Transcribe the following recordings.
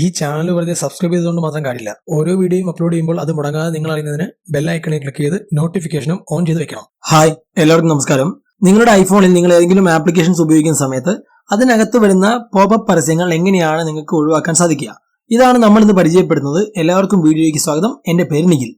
ഈ ചാനൽ വെറുതെ സബ്സ്ക്രൈബ് ചെയ്തുകൊണ്ട് മാത്രം കാര്യമില്ല. ഓരോ വീഡിയോയും അപ്ലോഡ് ചെയ്യുമ്പോൾ അത് മുടങ്ങാതെ നിങ്ങൾ അറിയുന്നതിന് ബെല്ലൈക്കണിൽ ക്ലിക്ക് ചെയ്ത് നോട്ടിഫിക്കേഷനും ഓൺ ചെയ്ത് വെക്കണം. ഹായ് എല്ലാവർക്കും നമസ്കാരം. നിങ്ങളുടെ ഐഫോണിൽ നിങ്ങൾ ഏതെങ്കിലും ആപ്ലിക്കേഷൻസ് ഉപയോഗിക്കുന്ന സമയത്ത് അതിനകത്ത് വരുന്ന പോപ്പ് പരസ്യങ്ങൾ എങ്ങനെയാണ് നിങ്ങൾക്ക് ഒഴിവാക്കാൻ സാധിക്കുക? ഇതാണ് നമ്മൾ ഇന്ന് പരിചയപ്പെടുന്നത്. എല്ലാവർക്കും വീഡിയോയ്ക്ക് സ്വാഗതം. എന്റെ പേര് നിഖിൽ.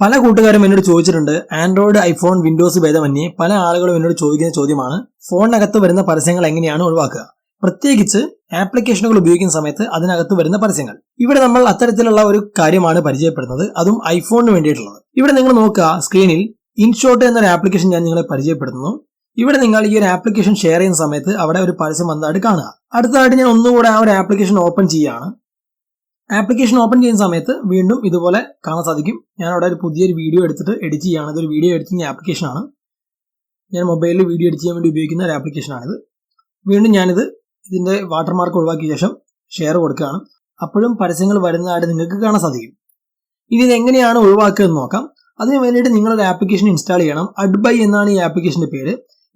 പല കൂട്ടുകാരും എന്നോട് ചോദിച്ചിട്ടുണ്ട് ആൻഡ്രോയിഡ് ഐഫോൺ വിൻഡോസ് ഭേദമന്യേ പല ആളുകളും എന്നോട് ചോദിക്കുന്ന ചോദ്യമാണ് ഫോണിനകത്ത് വരുന്ന പരസ്യങ്ങൾ എങ്ങനെയാണ് ഒഴിവാക്കുക? പ്രത്യേകിച്ച് ആപ്ലിക്കേഷനുകൾ ഉപയോഗിക്കുന്ന സമയത്ത് അതിനകത്ത് വരുന്ന പരസ്യങ്ങൾ. ഇവിടെ നമ്മൾ അത്തരത്തിലുള്ള ഒരു കാര്യമാണ് പരിചയപ്പെടുന്നത് അതും ഐഫോണിന് വേണ്ടിയിട്ടുള്ളത്. ഇവിടെ നിങ്ങൾ നോക്കുക സ്ക്രീനിൽ ഇൻഷോട്ട് എന്നൊരു ആപ്ലിക്കേഷൻ ഞാൻ നിങ്ങളെ പരിചയപ്പെടുത്തുന്നു. ഇവിടെ നിങ്ങൾ ഈ ഒരു ആപ്ലിക്കേഷൻ ഷെയർ ചെയ്യുന്ന സമയത്ത് അവിടെ ഒരു പരസ്യം വന്നതായിട്ട് കാണുക. അടുത്തതായിട്ട് ഞാൻ ഒന്നുകൂടെ ആ ഒരു ആപ്ലിക്കേഷൻ ഓപ്പൺ ചെയ്യുകയാണ്. ആപ്ലിക്കേഷൻ ഓപ്പൺ ചെയ്യുന്ന സമയത്ത് വീണ്ടും ഇതുപോലെ കാണാൻ സാധിക്കും. ഞാൻ അവിടെ ഒരു പുതിയൊരു വീഡിയോ എടുത്തിട്ട് എഡിറ്റ് ചെയ്യുകയാണ്. ഇതൊരു വീഡിയോ എഡിറ്റിംഗ് ആപ്ലിക്കേഷനാണ് ഞാൻ മൊബൈലിൽ വീഡിയോ എഡിറ്റ് ചെയ്യാൻ വേണ്ടി ഉപയോഗിക്കുന്ന ഒരു ആപ്ലിക്കേഷനാണിത് വീണ്ടും ഞാനിത് ഇതിന്റെ വാട്ടർമാർക്ക് ഒഴിവാക്കിയ ശേഷം ഷെയർ കൊടുക്കുകയാണ്. അപ്പോഴും പരസ്യങ്ങൾ വരുന്നതായിട്ട് നിങ്ങൾക്ക് കാണാൻ സാധിക്കും. ഇനി ഇത് എങ്ങനെയാണ് ഒഴിവാക്കുക എന്ന് നോക്കാം. അതിന് വേണ്ടിയിട്ട് നിങ്ങളൊരു ആപ്ലിക്കേഷൻ ഇൻസ്റ്റാൾ ചെയ്യണം. അഡ്ബൈ എന്നാണ് ഈ ആപ്ലിക്കേഷന്റെ പേര്.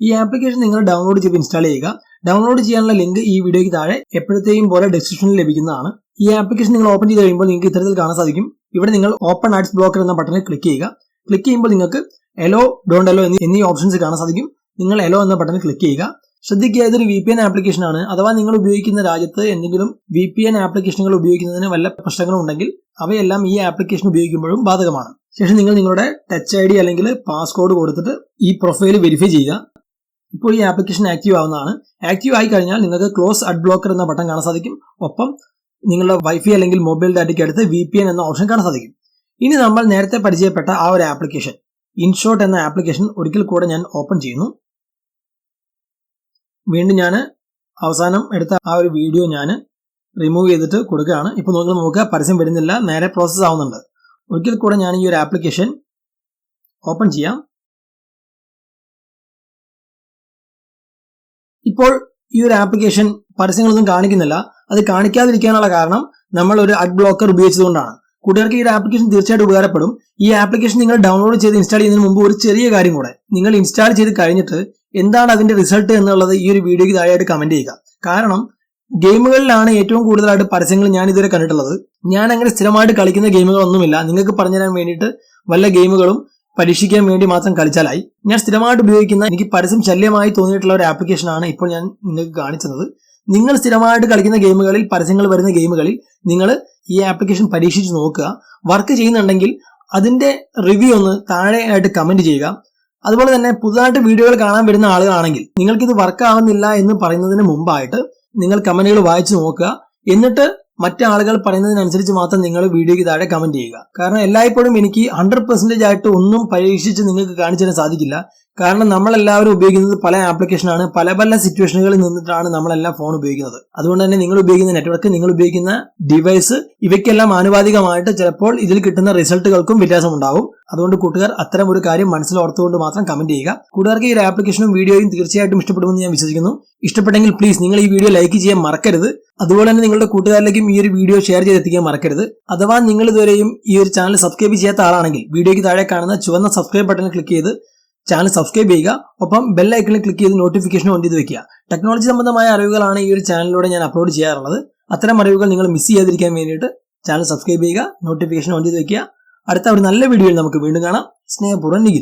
ഈ ആപ്ലിക്കേഷൻ നിങ്ങൾ ഡൗൺലോഡ് ചെയ്ത് ഇൻസ്റ്റാൾ ചെയ്യുക. ഡൗൺലോഡ് ചെയ്യാനുള്ള ലിങ്ക് ഈ വീഡിയോയ്ക്ക് താഴെ എപ്പോഴത്തെയും പോലെ ഡിസ്ക്രിപ്ഷനിൽ ലഭിക്കുന്നതാണ്. ഈ ആപ്ലിക്കേഷൻ നിങ്ങൾ ഓപ്പൺ ചെയ്ത് കഴിയുമ്പോൾ നിങ്ങൾക്ക് ഇത്തരത്തിൽ കാണാൻ സാധിക്കും. ഇവിടെ നിങ്ങൾ ഓപ്പൺ ആഡ്സ് ബ്ലോക്കർ എന്ന ബട്ടണിൽ ക്ലിക്ക് ചെയ്യുക. ക്ലിക്ക് ചെയ്യുമ്പോൾ നിങ്ങൾക്ക് എലോ ഡോണ്ട് എലോ എന്നീ ഓപ്ഷൻസ് കാണാൻ സാധിക്കും. നിങ്ങൾ എലോ എന്ന ബട്ടണിൽ ക്ലിക്ക് ചെയ്യുക. ശ്രദ്ധിക്കുക ഇതൊരു വി പി എൻ ആപ്ലിക്കേഷൻ ആണ്. അഥവാ നിങ്ങൾ ഉപയോഗിക്കുന്ന രാജ്യത്ത് എന്തെങ്കിലും വി പി എൻ ആപ്ലിക്കേഷനുകൾ ഉപയോഗിക്കുന്നതിന് വല്ല പ്രശ്നങ്ങളും ഉണ്ടെങ്കിൽ അവയെല്ലാം ഈ ആപ്ലിക്കേഷൻ ഉപയോഗിക്കുമ്പോഴും ബാധകമാണ്. ശേഷം നിങ്ങൾ നിങ്ങളുടെ ടച്ച് ഐ ഡി അല്ലെങ്കിൽ പാസ്കോഡ് കൊടുത്തിട്ട് ഈ പ്രൊഫൈൽ വെരിഫൈ ചെയ്യുക. ഇപ്പോൾ ഈ ആപ്ലിക്കേഷൻ ആക്റ്റീവ് ആവുന്നതാണ്. ആക്റ്റീവ് ആയി കഴിഞ്ഞാൽ നിങ്ങൾക്ക് ക്ലോസ് അഡ് ബ്ലോക്കർ എന്ന ബട്ടൺ കാണാൻ സാധിക്കും. ഒപ്പം നിങ്ങളുടെ വൈഫൈ അല്ലെങ്കിൽ മൊബൈൽ ഡാറ്റയ്ക്ക് അടുത്ത് വി പി എൻ എന്ന ഓപ്ഷൻ കാണാൻ സാധിക്കും. ഇനി നമ്മൾ നേരത്തെ പരിചയപ്പെട്ട ആ ഒരു ആപ്ലിക്കേഷൻ ഇൻഷോട്ട് എന്ന ആപ്ലിക്കേഷൻ ഒരിക്കൽ കൂടെ ഞാൻ ഓപ്പൺ ചെയ്യുന്നു. വീണ്ടും ഞാൻ അവസാനം എടുത്ത ആ ഒരു വീഡിയോ ഞാൻ റിമൂവ് ചെയ്തിട്ട് കൊടുക്കുകയാണ്. ഇപ്പോൾ നിങ്ങൾ നോക്കുക പരസ്യം വരുന്നില്ല. നേരെ പ്രോസസ്സ് ആവുന്നുണ്ട്. ഒരിക്കൽ കൂടെ ഞാൻ ഈ ഒരു ആപ്ലിക്കേഷൻ ഓപ്പൺ ചെയ്യാം. ഇപ്പോൾ ഈ ഒരു ആപ്ലിക്കേഷൻ പരസ്യങ്ങളൊന്നും കാണിക്കുന്നില്ല. അത് കാണിക്കാതിരിക്കാനുള്ള കാരണം നമ്മൾ ഒരു അഡ് ബ്ലോക്കർ ഉപയോഗിച്ചതുകൊണ്ടാണ്. കൂട്ടുകാർക്ക് ഈ ഒരു ആപ്ലിക്കേഷൻ തീർച്ചയായിട്ടും ഉപകാരപ്പെടും. ഈ ആപ്ലിക്കേഷൻ നിങ്ങൾ ഡൗൺലോഡ് ചെയ്ത് ഇൻസ്റ്റാൾ ചെയ്യുന്നതിന് മുമ്പ് ഒരു ചെറിയ കാര്യം കൂടെ. നിങ്ങൾ ഇൻസ്റ്റാൾ ചെയ്ത് കഴിഞ്ഞിട്ട് എന്താണ് അതിന്റെ റിസൾട്ട് എന്നുള്ളത് ഈ ഒരു വീഡിയോയ്ക്ക് താഴെയായിട്ട് കമന്റ് ചെയ്യുക. കാരണം ഗെയിമുകളിലാണ് ഏറ്റവും കൂടുതലായിട്ട് പരസ്യങ്ങൾ ഞാൻ ഇതുവരെ കണ്ടിട്ടുള്ളത്. ഞാൻ അങ്ങനെ സ്ഥിരമായിട്ട് കളിക്കുന്ന ഗെയിമുകളൊന്നുമില്ല. നിങ്ങൾക്ക് പറഞ്ഞു തരാൻ വേണ്ടിയിട്ട് വല്ല ഗെയിമുകളും പരീക്ഷിക്കാൻ വേണ്ടി മാത്രം കളിച്ചാലായി. ഞാൻ സ്ഥിരമായിട്ട് ഉപയോഗിക്കുന്ന എനിക്ക് പരസ്യം ശല്യമായി തോന്നിയിട്ടുള്ള ഒരു ആപ്ലിക്കേഷനാണ് ഇപ്പോൾ ഞാൻ നിങ്ങൾക്ക് കാണിച്ചത്. നിങ്ങൾ സ്ഥിരമായിട്ട് കളിക്കുന്ന ഗെയിമുകളിൽ പരസ്യങ്ങൾ വരുന്ന ഗെയിമുകളിൽ നിങ്ങൾ ഈ ആപ്ലിക്കേഷൻ പരീക്ഷിച്ച് നോക്കുക. വർക്ക് ചെയ്യുന്നുണ്ടെങ്കിൽ അതിന്റെ റിവ്യൂ ഒന്ന് താഴെയായിട്ട് കമന്റ് ചെയ്യുക. അതുപോലെ തന്നെ പുതുതായിട്ട് വീഡിയോകൾ കാണാൻ വരുന്ന ആളുകളാണെങ്കിൽ നിങ്ങൾക്ക് ഇത് വർക്ക് ആവുന്നില്ല എന്ന് പറയുന്നതിന് മുമ്പായിട്ട് നിങ്ങൾ കമന്റുകൾ വായിച്ചു നോക്കുക. എന്നിട്ട് മറ്റാളുകൾ പറയുന്നതിനനുസരിച്ച് മാത്രം നിങ്ങൾ വീഡിയോയ്ക്ക് താഴെ കമന്റ് ചെയ്യുക. കാരണം എല്ലായ്പ്പോഴും എനിക്ക് ഹൺഡ്രഡ് പെർസെന്റേജ് ആയിട്ട് ഒന്നും പരീക്ഷിച്ച് നിങ്ങൾക്ക് കാണിച്ചു തരാൻ സാധിക്കില്ല. കാരണം നമ്മളെല്ലാവരും ഉപയോഗിക്കുന്നത് പല ആപ്ലിക്കേഷനാണ് പല പല സിറ്റുവേഷനുകളിൽ നിന്നിട്ടാണ് നമ്മളെല്ലാം ഫോൺ ഉപയോഗിക്കുന്നത്. അതുകൊണ്ട് തന്നെ നിങ്ങൾ ഉപയോഗിക്കുന്ന നെറ്റ്വർക്ക് നിങ്ങൾ ഉപയോഗിക്കുന്ന ഡിവൈസ് ഇവയ്ക്കെല്ലാം ആനുപാതികമായിട്ട് ചിലപ്പോൾ ഇതിൽ കിട്ടുന്ന റിസൾട്ടുകൾക്കും വ്യത്യാസമുണ്ടാവും. അതുകൊണ്ട് കൂട്ടുകാർ അത്തരം ഒരു കാര്യം മനസ്സിലോർത്തുകൊണ്ട് മാത്രം കമന്റ് ചെയ്യുക. കൂട്ടുകാർക്ക് ഈ ഒരു ആപ്ലിക്കേഷനും വീഡിയോയും തീർച്ചയായിട്ടും ഇഷ്ടപ്പെടുമെന്ന് ഞാൻ വിശ്വസിക്കുന്നു. ഇഷ്ടപ്പെട്ടെങ്കിൽ പ്ലീസ് നിങ്ങൾ ഈ വീഡിയോ ലൈക്ക് ചെയ്യാൻ മറക്കരുത്. അതുപോലെ തന്നെ നിങ്ങളുടെ കൂട്ടുകാരിലേക്കും ഈ ഒരു വീഡിയോ ഷെയർ ചെയ്തെത്തിക്കാൻ മറക്കരുത്. അഥവാ നിങ്ങൾ ഇതുവരെയും ഈ ഒരു ചാനൽ സബ്സ്ക്രൈബ് ചെയ്യാത്ത ആളാണെങ്കിൽ വീഡിയോയ്ക്ക് താഴെ കാണുന്ന ചുവന്ന സബ്സ്ക്രൈബ് ബട്ടൺ ക്ലിക്ക് ചെയ്ത് ചാനൽ സബ്സ്ക്രൈബ് ചെയ്യുക. ഒപ്പം ബെൽ ഐക്കണിൽ ക്ലിക്ക് ചെയ്ത് നോട്ടിഫിക്കേഷൻ ഓൺ ചെയ്ത് വെക്കുക. ടെക്നോളജി സംബന്ധമായ അറിവുകളാണ് ഈ ഒരു ചാനലിലൂടെ ഞാൻ അപ്ലോഡ് ചെയ്യാറുള്ളത്. അത്തരം അറിവുകൾ നിങ്ങൾ മിസ് ചെയ്യാതിരിക്കാൻ വേണ്ടിയിട്ട് ചാനൽ സബ്സ്ക്രൈബ് ചെയ്യുക നോട്ടിഫിക്കേഷൻ ഓൺ ചെയ്ത് വെക്കുക. അടുത്ത ഒരു നല്ല വീഡിയോയിൽ നമുക്ക് വീണ്ടും കാണാം. സ്നേഹപൂർവം നിഖിൽ.